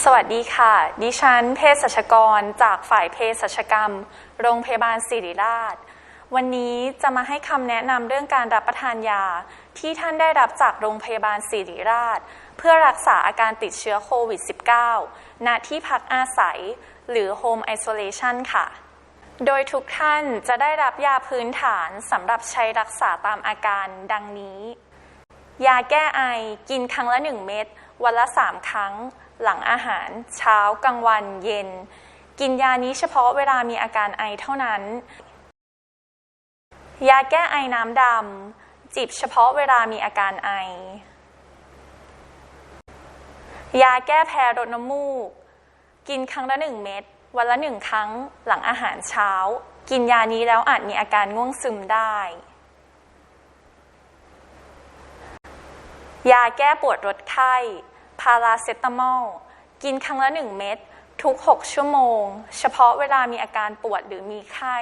สวัสดีค่ะ ดิฉันเภสัชกรจากฝ่ายเภสัชกรรม โรงพยาบาลศิริราช วันนี้จะมาให้คำแนะนำเรื่องการรับประทานยา ที่ท่านได้รับจากโรงพยาบาลศิริราช เพื่อรักษาอาการติดเชื้อโควิด -19 ณที่พักอาศัย หรือ Home Isolation ค่ะ โดยทุกท่านจะได้รับยาพื้นฐานสำหรับใช้รักษาตามอาการดังนี้ ยาแก้ไอกินครั้งละ 1 เม็ดวันละ 3 ครั้ง หลังอาหารเช้ากลางวันเย็น กินยานี้เฉพาะเวลามีอาการไอเท่านั้น ยาแก้ไอน้ำดำจิบเฉพาะเวลามีอาการไอ ยาแก้แพ้รดน้ำมูก กินครั้งละ1เม็ดวันละ1ครั้งหลังอาหารเช้า กินยานี้แล้วอาจมีอาการง่วงซึมได้ ยาแก้ปวดลดไข้ พาราเซตามอลกินครั้งละ 1 เม็ดทุก 6 ชั่วโมง เฉพาะเวลามีอาการปวดหรือมีไข้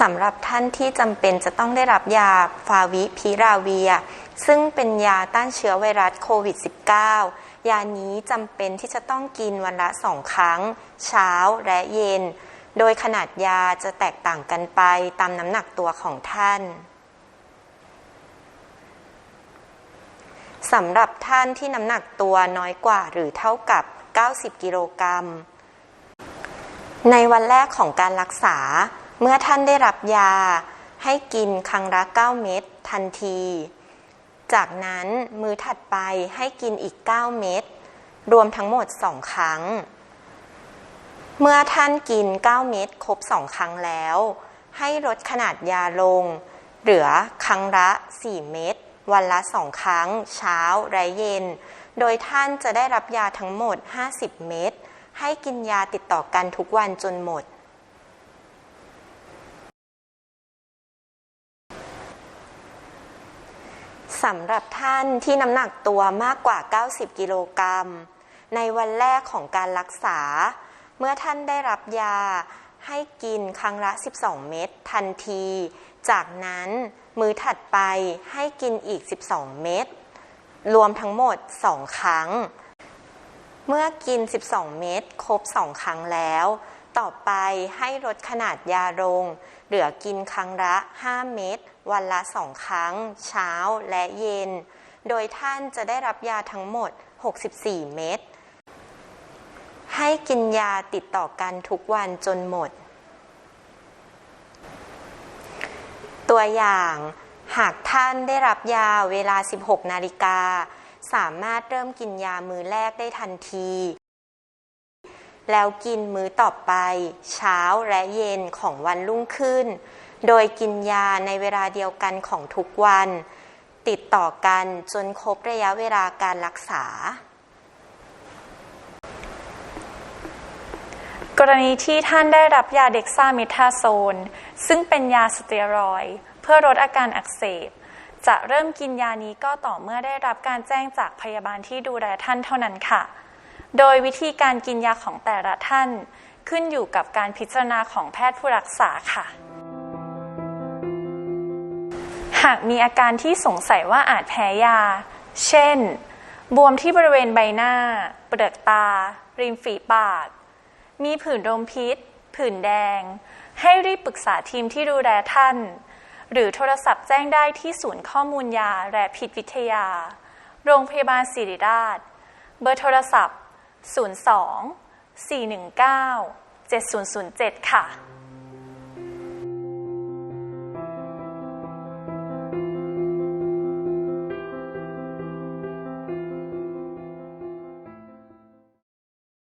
สำหรับท่านที่จำเป็นจะต้องได้รับยาฟาวิพิราเวีย ซึ่งเป็นยาต้านเชื้อไวรัสโควิด -19 ยานี้จำเป็นที่จะต้องกินวันละสองครั้ง เช้าและเย็น โดยขนาดยาจะแตกต่างกันไปตามน้ำหนักตัวของท่าน สำหรับท่านที่น้ำหนักตัวน้อยกว่าหรือเท่ากับ 90 กิโลกรัม ในวันแรกของการรักษา เมื่อท่านได้รับยา ให้กินครั้งละ 9 เม็ดทันที จากนั้นมือถัดไปให้กินอีก 9 เม็ดรวมทั้งหมด 2 ครั้ง เมื่อท่านกิน 9 เม็ดครบ 2 ครั้งแล้ว ให้ลดขนาดยาลง เหลือครั้งละ 4 เม็ด วันละ2ครั้ง เช้าและเย็น โดยท่านจะได้รับยาทั้งหมด 50 เม็ดให้กินยาติดต่อกันทุกวันจนหมด สำหรับท่านที่น้ำหนักตัวมากกว่า 90 กิโลกรัม ในวันแรกของการรักษา เมื่อท่านได้รับยา ให้กินครั้งละ 12 เม็ดทันที จากนั้นมือถัดไปให้กินอีก 12 เม็ดรวมทั้งหมด 2 ครั้ง เมื่อกิน 12 เม็ดครบ 2 ครั้งแล้ว ต่อไปให้ลดขนาดยาลง เหลือกินครั้งละ 5 เม็ดวันละ 2 ครั้ง เช้าและเย็น โดยท่านจะได้รับยาทั้งหมด 64 เม็ด ให้กินยาติดต่อกันทุกวันจนหมด ตัวอย่างหากท่านได้รับยาเวลา 16 นาฬิกา สามารถเริ่มกินยามือแรกได้ทันที แล้วกินมื้อต่อไป เช้าและเย็นของวันรุ่งขึ้น โดยกินยาในเวลาเดียวกันของทุกวัน ติดต่อกันจนครบระยะเวลาการรักษา กรณีที่ท่านได้รับยาเด็กซ่าเมทาโซน ซึ่งเป็นยาสเตียรอย เพื่อลดอาการอักเสบ จะเริ่มกินยานี้ก็ต่อเมื่อได้รับการแจ้งจากพยาบาลที่ดูแลท่านเท่านั้นค่ะ โดยวิธีการกินยาของแต่ละท่าน ขึ้นอยู่กับการพิจารณาของแพทย์ผู้รักษาค่ะ หากมีอาการที่สงสัยว่าอาจแพ้ยา เช่น บวมที่บริเวณใบหน้า เปลือกตา ริมฝีปาก มีผื่นลมพิษ ผื่นแดง ให้รีบปรึกษาทีมที่ดูแลท่าน หรือโทรศัพท์แจ้งได้ที่ศูนย์ข้อมูลยาและพิษวิทยา โรงพยาบาลศิริราช เบอร์โทรศัพท์ 02 419 7007 ค่ะ